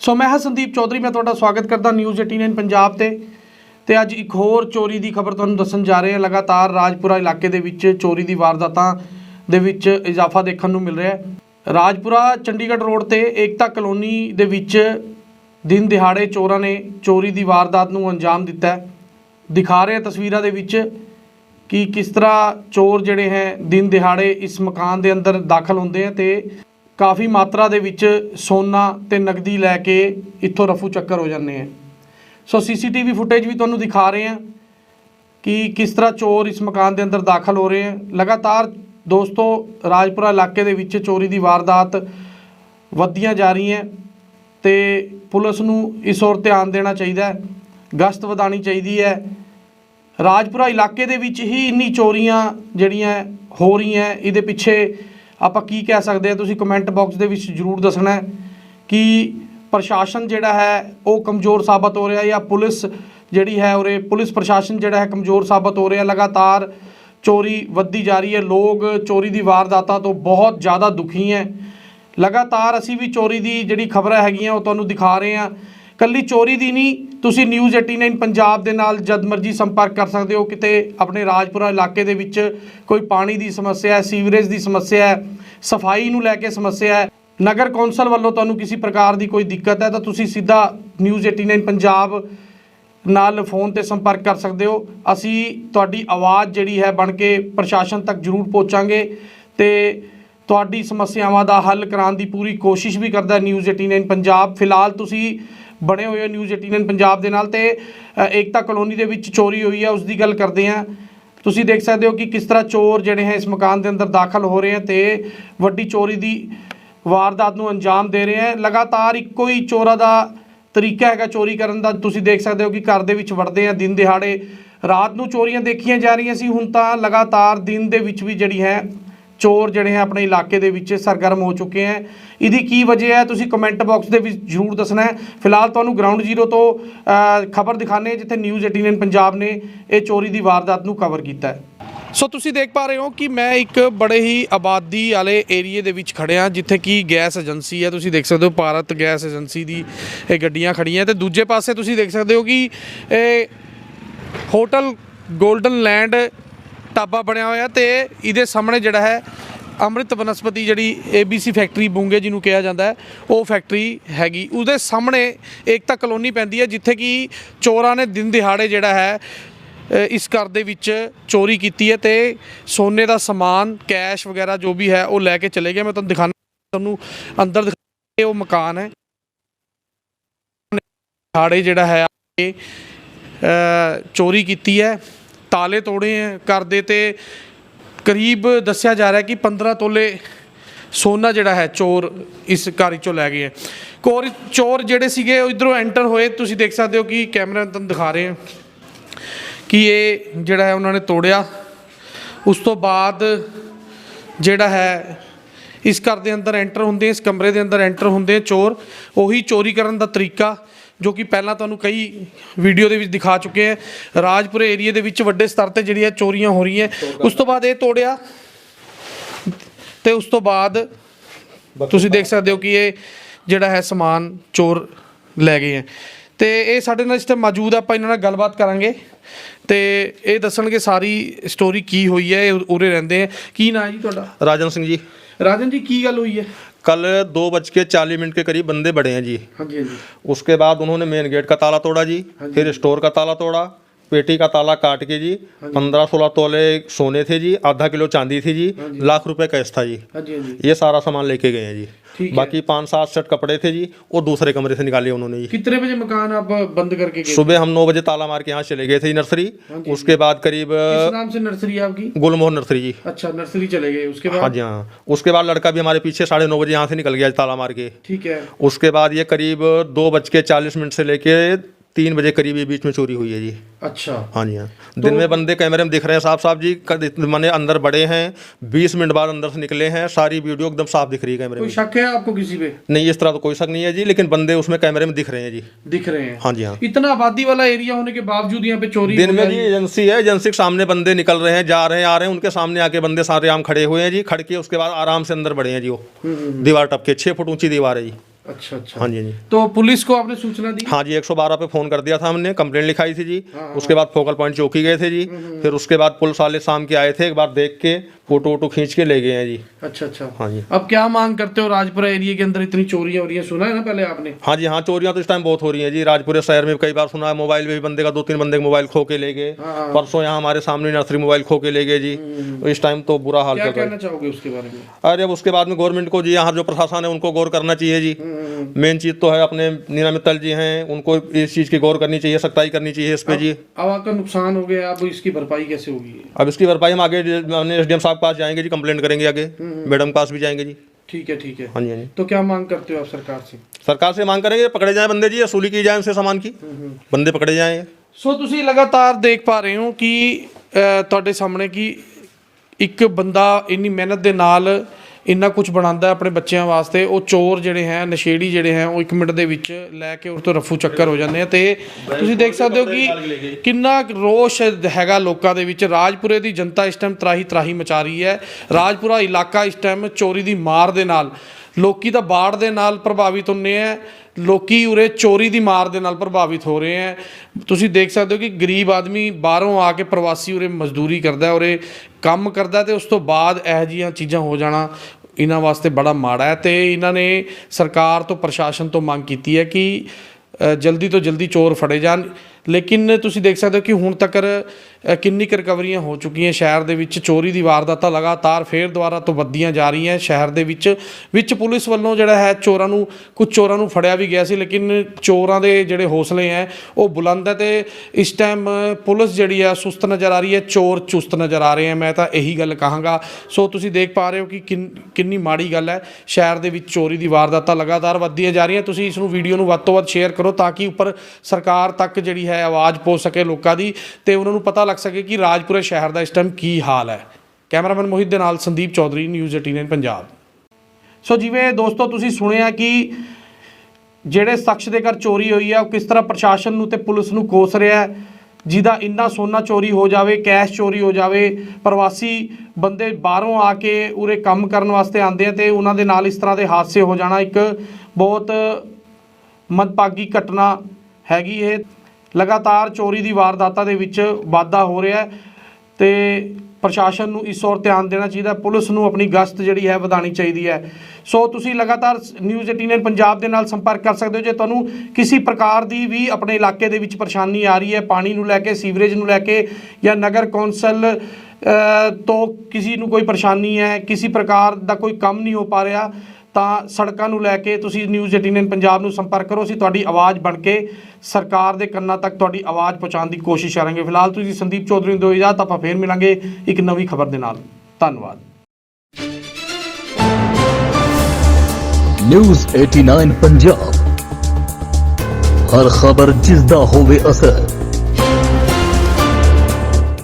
ਸੋ ਮੈਂ ਹਾਂ ਸੰਦੀਪ ਚੌਧਰੀ, ਮੈਂ ਤੁਹਾਡਾ ਸਵਾਗਤ ਕਰਦਾ ਨਿਊਜ਼ 89 ਪੰਜਾਬ ਤੇ। ਤੇ ਅੱਜ ਇੱਕ ਹੋਰ ਚੋਰੀ ਦੀ ਖਬਰ ਤੁਹਾਨੂੰ ਦੱਸਣ ਜਾ ਰਹੇ ਹਾਂ। ਲਗਾਤਾਰ ਰਾਜਪੁਰਾ ਇਲਾਕੇ ਦੇ ਵਿੱਚ ਚੋਰੀ ਦੀ ਵਾਰਦਾਤਾਂ ਦੇ ਵਿੱਚ ਇਜ਼ਾਫਾ ਦੇਖਣ ਨੂੰ ਮਿਲ ਰਿਹਾ ਹੈ। ਰਾਜਪੁਰਾ ਚੰਡੀਗੜ੍ਹ ਰੋਡ ਤੇ ਏਕਤਾ ਕਲੋਨੀ ਦੇ ਵਿੱਚ ਦਿਨ ਦਿਹਾੜੇ ਚੋਰਾਂ ਨੇ ਚੋਰੀ ਦੀ ਵਾਰਦਾਤ ਨੂੰ ਅੰਜਾਮ ਦਿੱਤਾ ਹੈ। ਦਿਖਾ ਰਹੇ ਤਸਵੀਰਾਂ ਦੇ ਵਿੱਚ ਕਿ ਕਿਸ ਤਰ੍ਹਾਂ ਚੋਰ ਜਿਹੜੇ ਹੈ, ਦਿਨ ਦਿਹਾੜੇ ਇਸ ਮਕਾਨ ਦੇ ਅੰਦਰ ਦਾਖਲ ਹੁੰਦੇ ਆ ਤੇ ਕਾਫੀ ਮਾਤਰਾ ਦੇ ਵਿੱਚ ਸੋਨਾ ਤੇ ਨਗਦੀ ਲੈ ਕੇ ਇੱਥੋਂ ਰਫੂ ਚੱਕਰ ਹੋ ਜਾਂਦੇ ਆ। ਸੋ ਸੀਸੀਟੀਵੀ ਫੁਟੇਜ ਵੀ ਤੁਹਾਨੂੰ ਦਿਖਾ ਰਹੇ ਆ ਕਿ ਕਿਸ ਤਰ੍ਹਾਂ ਚੋਰ ਇਸ ਮਕਾਨ ਦੇ ਅੰਦਰ ਦਾਖਲ ਹੋ ਰਹੇ ਆ। ਲਗਾਤਾਰ ਦੋਸਤੋ, ਰਾਜਪੁਰਾ ਇਲਾਕੇ ਦੇ ਵਿੱਚ ਚੋਰੀ ਦੀ ਵਾਰਦਾਤ ਵੱਧਦੀਆਂ ਜਾ ਰਹੀਆਂ ਤੇ ਪੁਲਿਸ ਨੂੰ ਇਸ ਔਰ ਧਿਆਨ ਦੇਣਾ ਚਾਹੀਦਾ ਹੈ। ਗਸ਼ਤ ਵਧਾਣੀ ਚਾਹੀਦੀ ਹੈ। ਰਾਜਪੁਰਾ ਇਲਾਕੇ ਦੇ ਵਿੱਚ ਹੀ ਇੰਨੀ ਚੋਰੀਆਂ ਜਿਹੜੀਆਂ ਹੋ ਰਹੀਆਂ, ਇਹਦੇ ਪਿੱਛੇ ਆਪਾਂ ਕੀ ਕਹਿ ਸਕਦੇ ਆ ਤੁਸੀਂ ਕਮੈਂਟ ਬਾਕਸ ਦੇ ਵਿੱਚ ਜਰੂਰ ਦੱਸਣਾ ਕਿ ਪ੍ਰਸ਼ਾਸਨ ਜਿਹੜਾ ਹੈ, ਉਹ ਕਮਜ਼ੋਰ ਸਾਬਤ ਹੋ ਰਿਹਾ ਜਾਂ ਪੁਲਿਸ ਜਿਹੜੀ ਹੈ ਉਰੇ, ਪੁਲਿਸ ਪ੍ਰਸ਼ਾਸਨ ਜਿਹੜਾ ਹੈ ਕਮਜ਼ੋਰ ਸਾਬਤ ਹੋ ਰਿਹਾ, ਲਗਾਤਾਰ ਚੋਰੀ ਵੱਧਦੀ ਜਾ ਰਹੀ ਹੈ, ਲੋਕ ਚੋਰੀ ਦੀ ਵਾਰਦਾਤਾਂ ਤੋਂ ਬਹੁਤ ਜ਼ਿਆਦਾ ਦੁਖੀ ਹੈ। ਲਗਾਤਾਰ ਅਸੀਂ ਵੀ ਚੋਰੀ ਦੀ ਜਿਹੜੀ ਖਬਰਾਂ ਹੈਗੀਆਂ, ਉਹ ਤੁਹਾਨੂੰ ਦਿਖਾ ਰਹੇ ਹਾਂ। ਕੱਲੀ ਚੋਰੀ ਦੀ ਨਹੀਂ ਤੁਸੀਂ ਨਿਊਜ਼ 89 ਪੰਜਾਬ ਦੇ ਨਾਲ ਜਦ ਮਰਜ਼ੀ ਸੰਪਰਕ ਕਰ ਸਕਦੇ ਹੋ। ਕਿਤੇ ਆਪਣੇ ਰਾਜਪੁਰਾ ਇਲਾਕੇ ਦੇ ਵਿੱਚ ਕੋਈ ਪਾਣੀ ਦੀ ਸਮੱਸਿਆ ਹੈ, ਸੀਵਰੇਜ ਦੀ ਸਮੱਸਿਆ ਹੈ, ਸਫ਼ਾਈ ਨੂੰ ਲੈ ਕੇ ਸਮੱਸਿਆ ਹੈ, ਨਗਰ ਕੌਂਸਲ ਵੱਲੋਂ ਤੁਹਾਨੂੰ ਕਿਸੇ ਪ੍ਰਕਾਰ ਦੀ ਕੋਈ ਦਿੱਕਤ ਹੈ ਤਾਂ ਤੁਸੀਂ ਸਿੱਧਾ ਨਿਊਜ਼ 89 ਪੰਜਾਬ ਨਾਲ ਫੋਨ ਤੇ ਸੰਪਰਕ ਕਰ ਸਕਦੇ ਹੋ। ਅਸੀਂ ਤੁਹਾਡੀ ਆਵਾਜ਼ ਜਿਹੜੀ ਹੈ ਬਣ ਕੇ ਪ੍ਰਸ਼ਾਸਨ ਤੱਕ ਜ਼ਰੂਰ ਪਹੁੰਚਾਂਗੇ ਤੇ ਤੁਹਾਡੀ ਸਮੱਸਿਆਵਾਂ ਦਾ ਹੱਲ ਕਰਾਉਣ ਦੀ ਪੂਰੀ ਕੋਸ਼ਿਸ਼ ਵੀ ਕਰਦਾ ਹੈ ਨਿਊਜ਼ 89 ਪੰਜਾਬ। ਫਿਲਹਾਲ ਤੁਸੀਂ ਬਣੇ ਹੋਏ ਹੋ ਨਿਊਜ਼ 89 ਪੰਜਾਬ ਦੇ ਨਾਲ ਤੇ ਏਕਤਾ ਕਲੋਨੀ ਦੇ ਵਿੱਚ ਚੋਰੀ ਹੋਈ ਹੈ ਉਸ ਦੀ ਗੱਲ ਕਰਦੇ ਹਾਂ ਤੁਸੀਂ ਦੇਖ ਸਕਦੇ ਹੋ ਕਿ ਕਿਸ ਤਰ੍ਹਾਂ ਚੋਰ ਜਿਹੜੇ ਹੈ ਇਸ ਮਕਾਨ ਦੇ ਅੰਦਰ ਦਾਖਲ ਹੋ ਰਹੇ ਹੈ ਤੇ ਵੱਡੀ ਚੋਰੀ ਦੀ ਵਾਰਦਾਤ ਨੂੰ ਅੰਜਾਮ ਦੇ ਰਹੇ ਹੈ ਲਗਾਤਾਰ ਇੱਕੋ ਹੀ ਚੋਰਾਂ ਦਾ ਤਰੀਕਾ ਹੈਗਾ ਚੋਰੀ ਕਰਨ ਦਾ। ਤੁਸੀਂ ਦੇਖ ਸਕਦੇ ਹੋ ਕਿ ਘਰ ਦੇ ਵਿੱਚ ਵੜਦੇ ਆ, ਦਿਨ ਦਿਹਾੜੇ ਰਾਤ ਨੂੰ ਚੋਰੀਆਂ ਦੇਖੀਆਂ ਜਾ ਰਹੀਆਂ ਸੀ। ਹੁਣ ਤਾਂ ਲਗਾਤਾਰ ਦਿਨ ਦੇ ਵਿੱਚ ਵੀ ਜਿਹੜੀ ਹੈ ਚੋਰ ਜਿਹੜੇ ਹੈ ਆਪਣੇ ਇਲਾਕੇ ਦੇ ਵਿੱਚ ਸਰਗਰਮ ਹੋ ਚੁੱਕੇ ਹੈ। ਇਹਦੀ ਕੀ ਵਜ੍ਹਾ ਹੈ? ਤੁਸੀਂ ਕਮੈਂਟ ਬਾਕਸ ਦੇ ਵਿੱਚ ਜਰੂਰ ਦੱਸਣਾ ਹੈ। ਫਿਲਹਾਲ ਤੁਹਾਨੂੰ ਗਰਾਊਂਡ ਜ਼ੀਰੋ ਤੋਂ ਖਬਰ ਦਿਖਾਣੇ ਜਿੱਥੇ ਨਿਊਜ਼ 89 ਪੰਜਾਬ ਨੇ ਇਹ ਚੋਰੀ ਦੀ ਵਾਰਦਾਤ ਨੂੰ ਕਵਰ ਕੀਤਾ ਹੈ। ਸੋ ਤੁਸੀਂ ਦੇਖ ਪਾ ਰਹੇ ਹੋ ਕਿ ਮੈਂ ਇੱਕ ਬੜੇ ਹੀ ਆਬਾਦੀ ਵਾਲੇ ਏਰੀਏ ਦੇ ਵਿੱਚ ਖੜਿਆ, ਜਿੱਥੇ ਕਿ ਗੈਸ ਏਜੰਸੀ ਹੈ। ਤੁਸੀਂ ਦੇਖ ਸਕਦੇ ਹੋ ਭਾਰਤ ਗੈਸ ਏਜੰਸੀ ਦੀ ਇਹ ਗੱਡੀਆਂ ਖੜੀਆਂ ਤੇ ਦੂਜੇ ਪਾਸੇ ਤੁਸੀਂ ਦੇਖ ਸਕਦੇ ਹੋ ਕਿ ਇਹ ਹੋਟਲ ਗੋਲਡਨ ਲੈਂਡ ਢਾਬਾ ਬਣਿਆ ਹੋਇਆ ਤੇ ਇਹਦੇ ਸਾਹਮਣੇ ਜਿਹੜਾ ਹੈ ਅੰਮ੍ਰਿਤ ਬਨਸਪਤੀ ਜਿਹੜੀ ABC ਫੈਕਟਰੀ ਬੂੰਗੇ ਜਿਹਨੂੰ ਕਿਹਾ ਜਾਂਦਾ ਹੈ, ਉਹ ਫੈਕਟਰੀ ਹੈਗੀ। ਉਹਦੇ ਸਾਹਮਣੇ ਏਕਤਾ ਕਲੋਨੀ ਪੈਂਦੀ ਹੈ, ਜਿੱਥੇ ਕਿ ਚੋਰਾਂ ਨੇ ਦਿਨ ਦਿਹਾੜੇ ਜਿਹੜਾ ਹੈ ਇਸ ਘਰ ਦੇ ਵਿੱਚ ਚੋਰੀ ਕੀਤੀ ਹੈ ਤੇ ਸੋਨੇ ਦਾ ਸਮਾਨ, ਕੈਸ਼ ਵਗੈਰਾ ਜੋ ਵੀ ਹੈ, ਉਹ ਲੈ ਕੇ ਚਲੇ ਗਏ। ਮੈਂ ਤੁਹਾਨੂੰ ਦਿਖਾਣਾ, ਤੁਹਾਨੂੰ ਅੰਦਰ ਦਿਖਾ ਉਹ ਮਕਾਨ ਹੈ। ਦਿਹਾੜੇ ਜਿਹੜਾ ਹੈ ਇਹ ਚੋਰੀ ਕੀਤੀ ਹੈ। ਤਾਲੇ ਤੋੜੇ ਹੈ ਘਰ ਦੇ ਤੇ ਕਰੀਬ ਦੱਸਿਆ ਜਾ ਰਿਹਾ ਕਿ 15 ਤੋਲੇ ਸੋਨਾ ਜਿਹੜਾ ਹੈ ਚੋਰ ਇਸ ਘਰ 'ਚੋਂ ਲੈ ਗਏ ਹੈ। ਕੋਰ ਚੋਰ ਜਿਹੜੇ ਸੀਗੇ ਉਹ ਇਧਰੋਂ ਐਂਟਰ ਹੋਏ। ਤੁਸੀਂ ਦੇਖ ਸਕਦੇ ਹੋ ਕਿ ਕੈਮਰਾ ਤੁਹਾਨੂੰ ਦਿਖਾ ਰਹੇ ਹਾਂ ਕਿ ਇਹ ਜਿਹੜਾ ਹੈ ਉਹਨਾਂ ਨੇ ਤੋੜਿਆ। ਉਸ ਤੋਂ ਬਾਅਦ ਜਿਹੜਾ ਹੈ ਇਸ ਘਰ ਦੇ ਅੰਦਰ ਐਂਟਰ ਹੁੰਦੇ, ਇਸ ਕਮਰੇ ਦੇ ਅੰਦਰ ਐਂਟਰ ਹੁੰਦੇ ਚੋਰ। ਉਹੀ ਚੋਰੀ ਕਰਨ ਦਾ ਤਰੀਕਾ ਜੋ ਕਿ ਪਹਿਲਾਂ ਤੁਹਾਨੂੰ ਕਈ ਵੀਡੀਓ ਦੇ ਵਿੱਚ ਦਿਖਾ ਚੁੱਕੇ ਹੈ। ਰਾਜਪੁਰੇ ਏਰੀਆ ਦੇ ਵਿੱਚ ਵੱਡੇ ਸਤਰ ਤੇ ਜਿਹੜੀ ਹੈ ਚੋਰੀਆਂ ਹੋ ਰਹੀਆਂ ਉਸ ਤੋਂ ਬਾਅਦ ਇਹ ਤੋੜਿਆ। ਤੇ ਉਸ ਤੋਂ ਬਾਅਦ ਤੁਸੀਂ ਦੇਖ ਸਕਦੇ ਹੋ ਕਿ ਇਹ ਜਿਹੜਾ ਹੈ ਸਮਾਨ ਚੋਰ ਲੈ ਗਏ ਹੈ। ਤੇ ਇਹ ਸਾਡੇ ਨਾਲ ਇਸ 'ਤੇ ਮੌਜੂਦ ਆ ਆਪਾਂ ਇਹਨਾਂ ਨਾਲ ਗੱਲਬਾਤ ਕਰਾਂਗੇ। ਤੇ ਇਹ ਦੱਸਣਗੇ ਸਾਰੀ ਸਟੋਰੀ ਕੀ ਹੋਈ ਹੈ ਇਹ ਉਰੇ ਰਹਿੰਦੇ ਆ ਕੀ ਨਾਂ ਹੈ ਜੀ ਤੁਹਾਡਾ? ਰਾਜਨ ਸਿੰਘ ਜੀ। ਰਾਜਨ ਜੀ ਕੀ ਗੱਲ ਹੋਈ ਹੈ? कल दो बज के चालीस मिनट के करीब बंदे बढ़े हैं जी हाँ जी हाँ जी उसके बाद उन्होंने मेन गेट का ताला तोड़ा जी हाँ जी। फिर स्टोर का ताला तोड़ा पेटी का ताला काट के हाँ जी पंद्रह सोलह तोले सोने थे जी आधा किलो चांदी थी जी हाँ लाख रुपए कैश था हाँ जी। ये सारा सामान लेके गए हैं जी। बाकी पाँच सात सेट कपड़े थे जी और दूसरे कमरे से निकाले उन्होंने जी। कितने बजे मकान आप बंद करके सुबह हम नौ बजे ताला मार के यहाँ चले गए थे नर्सरी। उसके बाद करीब नाम से नर्सरी आपकी? गुलमोहन नर्सरी जी। अच्छा नर्सरी चले गए। उसके बाद? जी हाँ। उसके बाद लड़का भी हमारे पीछे साढ़े नौ बजे यहाँ से निकल गया ताला मार के। ठीक है। उसके बाद ये करीब दो बज के चालीस मिनट से लेके तीन बजे करीब ये बीच में चोरी हुई है जी। अच्छा। हाँ जी हाँ। दिन में बंदे कैमरे में दिख रहे हैं साफ़ साफ़ जी मैंने अंदर बड़े हैं बीस मिनट बाद अंदर से निकले हैं सारी वीडियो एकदम साफ़ दिख रही है कैमरे कोई में। शक है आपको किसी पे? नहीं इस तरह तो कोई शक नहीं है जी लेकिन बंदे उसमें कैमरे में दिख रहे हैं जी। दिख रहे हैं। हाँ जी हाँ। इतना आबादी वाला एरिया होने के बावजूद यहाँ पे चोरी दिन में जी एजेंसी है एजेंसी के सामने बंदे निकल रहे हैं जा रहे हैं आ रहे हैं उनके सामने आके बंदे सारे आम खड़े हुए हैं जी खड़के उसके बाद आराम से अंदर बढ़े हैं जी वो। दीवार टप के छः फुट ऊँची दीवार है जी। अच्छा अच्छा। हाँ जी जी। तो पुलिस को आपने सूचना दी? हाँ जी 112 पे फ़ोन कर दिया था हमने कंप्लेंट लिखाई थी जी। हाँ, उसके बाद फोकल पॉइंट चौकी गए थे जी। फिर उसके बाद पुलिस वाले शाम के आए थे एक बार देख के फ़ोटो वोटो खींच के ले गए हैं जी। अच्छा अच्छा। हाँ जी। अब क्या मांग करते हो राजपुरा एरिया के अंदर इतनी चोरियाँ हो रही है? सुना है ना पहले आपने? हाँ जी हाँ चोरियाँ तो इस टाइम बहुत हो रही है जी। राजपुरे शहर में कई बार सुना है मोबाइल में भी बंदे का दो तीन बंदे का मोबाइल खो के ले गए। हाँ, हाँ। परसों यहाँ हमारे सामने नर्सरी मोबाइल खो के ले गए जी। तो इस टाइम तो बुरा हाल चल रहा है। उसके बारे में? अरे अब उसके बाद में गवर्नमेंट को जी यहाँ जो प्रशासन है उनको गौर करना चाहिए जी। हम्म, मेन चीज़ तो है अपने नीना मित्तल जी हैं उनको इस चीज़ की गौर करनी चाहिए सख्ताई करनी चाहिए इस पे जी अब आपका नुकसान हो गया अब इसकी भरपाई कैसे होगी अब इसकी भरपाई हम आगे एस डी साहब के पास जाएंगे जी कंप्लेंट करेंगे आगे मैडम के पास भी जाएंगे जी ठीक है ठीक है हाँ जी हाँ जी तो क्या मांग करते हो आप सरकार से सरकार से मांग करेंगे पकड़े जाए बंदे जी असूली की जाए उनसे सामान की बंदे पकड़े जाए ਸੋ ਤੁਸੀਂ ਲਗਾਤਾਰ ਦੇਖ ਪਾ ਰਹੇ ਹੋ ਕਿ ਅ, ਤੁਹਾਡੇ ਸਾਹਮਣੇ ਕਿ ਇੱਕ ਬੰਦਾ ਇੰਨੀ ਮਿਹਨਤ ਦੇ ਨਾਲ ਇੰਨਾ ਕੁਝ ਬਣਾਉਂਦਾ ਆਪਣੇ ਬੱਚਿਆਂ ਵਾਸਤੇ। ਉਹ ਚੋਰ ਜਿਹੜੇ ਹੈ, ਨਸ਼ੇੜੀ ਜਿਹੜੇ ਹੈ, ਉਹ 1 ਮਿੰਟ ਦੇ ਵਿੱਚ ਲੈ ਕੇ ਉਸ ਤੋਂ ਰਫੂ ਚੱਕਰ ਹੋ ਜਾਂਦੇ ਆ ਤੇ ਤੁਸੀਂ ਦੇਖ ਸਕਦੇ ਹੋ ਕਿ ਕਿੰਨਾ ਰੋਸ਼ ਹੈਗਾ ਲੋਕਾਂ ਦੇ ਵਿੱਚ। ਰਾਜਪੁਰੇ ਦੀ ਜਨਤਾ ਇਸ ਟਾਈਮ ਤਰਾਹੀ ਤਰਾਹੀ ਮਚਾ ਰਹੀ ਹੈ। ਰਾਜਪੁਰਾ ਇਲਾਕਾ ਇਸ ਟਾਈਮ ਚੋਰੀ ਦੀ ਮਾਰ ਦੇ ਨਾਲ, ਲੋਕੀ ਤਾਂ ਬਾੜ ਦੇ ਨਾਲ ਪ੍ਰਭਾਵਿਤ ਹੁੰਨੇ ਆ। ਲੋਕੀ ਉਰੇ ਚੋਰੀ ਦੀ ਮਾਰ ਦੇ ਨਾਲ ਪ੍ਰਭਾਵਿਤ ਹੋ ਰਹੇ ਆ। ਤੁਸੀਂ ਦੇਖ ਸਕਦੇ ਹੋ ਕਿ ਗਰੀਬ ਆਦਮੀ ਬਾਹਰੋਂ ਆ ਕੇ ਪ੍ਰਵਾਸੀ ਉਰੇ ਮਜ਼ਦੂਰੀ ਕਰਦਾ, ਉਰੇ ਕੰਮ ਕਰਦਾ ਤੇ ਉਸ ਤੋਂ ਬਾਅਦ ਇਹੋ ਜਿਹੀਆਂ ਚੀਜ਼ਾਂ ਹੋ ਜਾਣਾ। ਇਹਨਾਂ ਵਾਸਤੇ ਬੜਾ ਮਾੜਾ ਹੈ ਤੇ ਇਹਨਾਂ ਨੇ ਸਰਕਾਰ ਤੋਂ, ਪ੍ਰਸ਼ਾਸਨ ਤੋਂ ਮੰਗ ਕੀਤੀ ਹੈ ਕਿ ਜਲਦੀ ਤੋਂ ਜਲਦੀ ਚੋਰ ਫੜੇ ਜਾਣ। ਲੇਕਿਨ ਤੁਸੀਂ ਦੇਖ ਸਕਦੇ ਹੋ ਕਿ ਹੁਣ ਤੱਕ ਕਿੰਨੀ ਕੁ ਰਿਕਵਰੀਆਂ ਹੋ ਚੁੱਕੀਆਂ? ਸ਼ਹਿਰ ਦੇ ਵਿੱਚ ਚੋਰੀ ਦੀ ਵਾਰਦਾਤਾਂ ਲਗਾਤਾਰ ਫੇਰ ਦੁਆਰਾ ਤੋਂ ਵੱਧਦੀਆਂ ਜਾ ਰਹੀਆਂ। ਸ਼ਹਿਰ ਦੇ ਵਿੱਚ ਵਿੱਚ ਪੁਲਿਸ ਵੱਲੋਂ ਜਿਹੜਾ ਹੈ ਚੋਰਾਂ ਨੂੰ, ਕੁਝ ਚੋਰਾਂ ਨੂੰ ਫੜਿਆ ਵੀ ਗਿਆ ਸੀ, ਲੇਕਿਨ ਚੋਰਾਂ ਦੇ ਜਿਹੜੇ ਹੌਸਲੇ ਹੈ, ਉਹ ਬੁਲੰਦ ਹੈ ਤੇ ਇਸ ਟਾਈਮ ਪੁਲਿਸ ਜਿਹੜੀ ਹੈ ਸੁਸਤ ਨਜ਼ਰ ਆ ਰਹੀ ਹੈ, ਚੋਰ ਚੁਸਤ ਨਜ਼ਰ ਆ ਰਹੇ ਹੈ। ਮੈਂ ਤਾਂ ਇਹੀ ਗੱਲ ਕਹਾਂਗਾ। ਸੋ ਤੁਸੀਂ ਦੇਖ ਪਾ ਰਹੇ ਹੋ ਕਿ ਕਿੰਨ- ਕਿੰਨੀ ਮਾੜੀ ਗੱਲ ਹੈ। ਸ਼ਹਿਰ ਦੇ ਵਿੱਚ ਚੋਰੀ ਦੀ ਵਾਰਦਾਤਾਂ ਲਗਾਤਾਰ ਵੱਧਦੀਆਂ ਜਾ ਰਹੀਆਂ। ਤੁਸੀਂ ਇਸ ਨੂੰ ਵੀਡੀਓ ਨੂੰ ਵੱਧ ਤੋਂ ਵੱਧ ਸ਼ੇਅਰ ਕਰੋ ਤਾਂ ਕਿ ਉੱਪਰ ਸਰਕਾਰ ਤੱਕ ਜਿਹੜੀ ਹੈ ਆਵਾਜ਼ ਪਹੁੰਚ ਸਕੇ ਲੋਕਾਂ ਦੀ ਤੇ ਉਹਨਾਂ ਨੂੰ ਪਤਾ ਲੱਗ ਸਕੇ ਕਿ ਰਾਜਪੁਰੇ ਸ਼ਹਿਰ ਦਾ ਇਸ ਟਾਈਮ ਕੀ ਹਾਲ ਹੈ। ਕੈਮਰਾਮੈਨ ਮੋਹਿਤ ਦੇ ਨਾਲ ਸੰਦੀਪ ਚੌਧਰੀ ਨਿਊਜ਼ 18 ਪੰਜਾਬ। ਸੋ ਜਿਵੇਂ ਦੋਸਤੋ, ਤੁਸੀਂ ਸੁਣਿਆ ਕਿ ਜਿਹੜੇ ਸ਼ਖਸ ਦੇ ਘਰ ਚੋਰੀ ਹੋਈ ਹੈ ਉਹ ਕਿਸ ਤਰ੍ਹਾਂ ਪ੍ਰਸ਼ਾਸਨ ਨੂੰ ਤੇ ਪੁਲਿਸ ਨੂੰ ਕੋਸ ਰਿਹਾ ਹੈ, ਜਿਹਦਾ ਇੰਨਾ ਸੋਨਾ ਚੋਰੀ ਹੋ ਜਾਵੇ, ਕੈਸ਼ ਚੋਰੀ ਹੋ ਜਾਵੇ, ਪ੍ਰਵਾਸੀ ਬੰਦੇ ਬਾਹਰੋਂ ਆ ਕੇ ਉਰੇ ਕੰਮ ਕਰਨ ਵਾਸਤੇ ਆਉਂਦੇ ਆ ਤੇ ਉਹਨਾਂ ਦੇ ਨਾਲ ਇਸ ਤਰ੍ਹਾਂ ਦੇ ਹਾਦਸੇ ਹੋ ਜਾਣਾ ਇੱਕ ਬਹੁਤ ਮੰਦਭਾਗੀ ਘਟਨਾ ਹੈਗੀ ਇਹ। ਲਗਾਤਾਰ ਚੋਰੀ ਦੀ ਵਾਰਦਾਤਾਂ ਦੇ ਵਿੱਚ ਵਾਧਾ ਹੋ ਰਿਹਾ ਹੈ ਤੇ ਪ੍ਰਸ਼ਾਸਨ ਨੂੰ ਇਸ ਔਰ ਧਿਆਨ ਦੇਣਾ ਚਾਹੀਦਾ ਪੁਲਿਸ ਨੂੰ ਆਪਣੀ ਗਸ਼ਤ ਜਿਹੜੀ ਹੈ ਵਧਾਣੀ ਚਾਹੀਦੀ ਹੈ। ਸੋ ਤੁਸੀਂ ਲਗਾਤਾਰ ਨਿਊਜ਼ 18 ਪੰਜਾਬ ਦੇ ਨਾਲ ਸੰਪਰਕ ਕਰ ਸਕਦੇ ਹੋ। ਜੇ ਤੁਹਾਨੂੰ ਕਿਸੇ ਪ੍ਰਕਾਰ ਦੀ ਵੀ ਆਪਣੇ ਇਲਾਕੇ ਦੇ ਵਿੱਚ ਪਰੇਸ਼ਾਨੀ ਆ ਰਹੀ ਹੈ, ਪਾਣੀ ਨੂੰ ਲੈ ਕੇ, ਸੀਵਰੇਜ ਨੂੰ ਲੈ ਕੇ ਜਾਂ ਨਗਰ ਕੌਂਸਲ ਤੋਂ ਕਿਸੇ ਨੂੰ ਕੋਈ ਪਰੇਸ਼ਾਨੀ ਹੈ, ਕਿਸੇ ਪ੍ਰਕਾਰ ਦਾ ਕੋਈ ਕੰਮ ਨਹੀਂ ਹੋ ਪਾ ਰਿਹਾ ਤਾਂ ਸੜਕਾਂ ਨੂੰ ਲੈ ਕੇ ਤੁਸੀਂ ਨਿਊਜ਼ 18 ਪੰਜਾਬ ਨੂੰ ਸੰਪਰਕ ਕਰੋ, ਅਸੀਂ ਤੁਹਾਡੀ ਆਵਾਜ਼ ਬਣ ਕੇ ਸਰਕਾਰ ਦੇ ਕੰਨਾਂ ਤੱਕ ਤੁਹਾਡੀ ਆਵਾਜ਼ ਪਹੁੰਚਾਉਣ ਦੀ ਕੋਸ਼ਿਸ਼ ਕਰਾਂਗੇ। ਫਿਲਹਾਲ ਤੁਸੀਂ ਸੰਦੀਪ ਚੌਧਰੀ ਨੂੰ ਦਿਓ ਇਜਾਜ਼ਤ, ਆਪਾਂ ਫੇਰ ਮਿਲਾਂਗੇ ਇੱਕ ਨਵੀਂ ਖਬਰ ਦੇ ਨਾਲ। ਧੰਨਵਾਦ। ਨਿਊਜ਼ 89 ਪੰਜਾਬ ਹਰ ਖਬਰ ਜਿਸ ਦਾ ਹੋਵੇ ਅਸਰ।